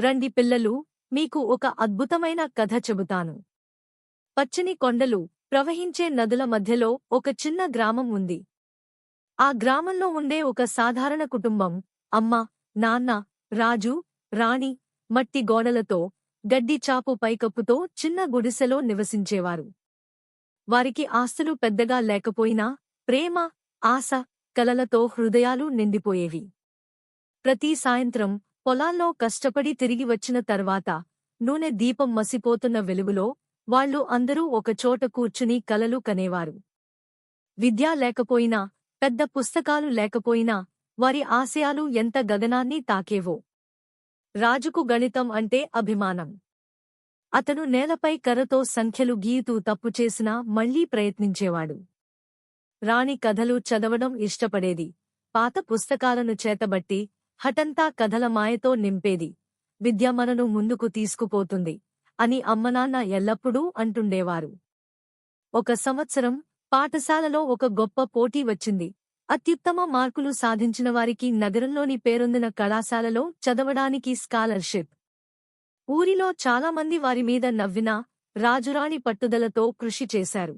రండి పిల్లలు మీకు ఒక అద్భుతమైన కథ చెబుతాను. పచ్చని కొండలు ప్రవహించే నదుల మధ్యలో ఒక చిన్న గ్రామం ఉంది. ఆ గ్రామంలో ఉండే ఒక సాధారణ కుటుంబం అమ్మ నాన్న రాజు రాణి మట్టి గోడలతో గడ్డి చాపు పైకప్పుతో చిన్న గుడిసెలో నివసించేవారు. వారికి ఆస్తులు పెద్దగా లేకపోయినా ప్రేమ ఆశ కలలతో హృదయాలు నిండిపోయేవి. ప్రతి సాయంత్రం పొలాల్లో కష్టపడి తిరిగి వచ్చిన తర్వాత నూనె దీపం మసిపోతున్న వెలుగులో వాళ్ళు అందరూ ఒకచోట కూర్చుని కలలు కనేవారు. విద్యా లేకపోయినా పెద్ద పుస్తకాలు లేకపోయినా వారి ఆశయాలు ఎంత గగనాన్ని తాకేవో. రాజుకు గణితం అంటే అభిమానం. అతను నేలపై కర్రతో సంఖ్యలు గీయుతూ తప్పు చేసినా మళ్ళీ ప్రయత్నించేవాడు. రాణి కథలు చదవడం ఇష్టపడేది. పాత పుస్తకాలను చేతబట్టి హఠంతా కథల మాయతో నింపేది. విద్య మనను ముందుకు తీసుకుపోతుంది అని అమ్మనాన్న ఎల్లప్పుడూ అంటుండేవారు. ఒక సంవత్సరం పాఠశాలలో ఒక గొప్ప పోటీ వచ్చింది. అత్యుత్తమ మార్కులు సాధించిన వారికి నగరంలోని పేరొందిన కళాశాలలో చదవడానికి స్కాలర్షిప్. ఊరిలో చాలామంది వారి మీద నవ్వినా రాజురాణి పట్టుదలతో కృషి చేశారు.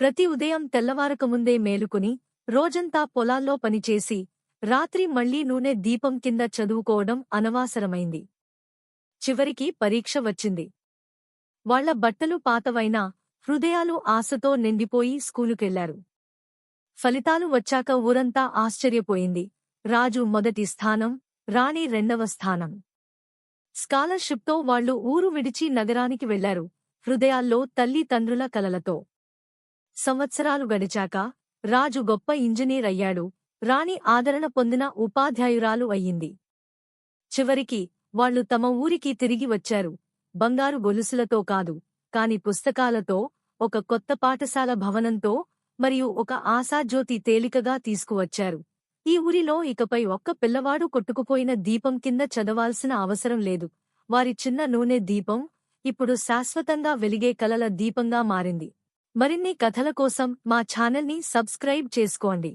ప్రతి ఉదయం తెల్లవారకముందే మేలుకుని రోజంతా పొలాల్లో పనిచేసి రాత్రి మళ్ళీ నూనె దీపం కింద చదువుకోవడం అనవాసరమైంది. చివరికి పరీక్ష వచ్చింది. వాళ్ళ బట్టలు పాతవైనా హృదయాలు ఆశతో నిండిపోయి స్కూలుకెళ్ళారు. ఫలితాలు వచ్చాక ఊరంతా ఆశ్చర్యపోయింది. రాజు మొదటి స్థానం రాణి రెండవ స్థానం. స్కాలర్షిప్తో వాళ్ళు ఊరు విడిచి నగరానికి వెళ్ళారు హృదయాల్లో తల్లి తండ్రుల కలలతో. సంవత్సరాలు గడిచాక రాజు గొప్ప ఇంజనీర్ అయ్యాడు రాణి ఆదరణ పొందిన ఉపాధ్యాయురాలు అయ్యింది. చివరికి వాళ్ళు తమ ఊరికి తిరిగి వచ్చారు. బంగారు గొలుసులతో కాదు కాని పుస్తకాలతో ఒక కొత్త పాఠశాల భవనంతో మరియు ఒక ఆశాజ్యోతి తేలికగా తీసుకువచ్చారు. ఈ ఊరిలో ఇకపై ఒక్క పిల్లవాడు కొట్టుకుపోయిన దీపం కింద చదవాల్సిన అవసరం లేదు. వారి చిన్న నూనె దీపం ఇప్పుడు శాశ్వతంగా వెలిగే కలల దీపంగా మారింది. మరిన్ని కథల కోసం మా ఛానల్ని సబ్స్క్రైబ్ చేసుకోండి.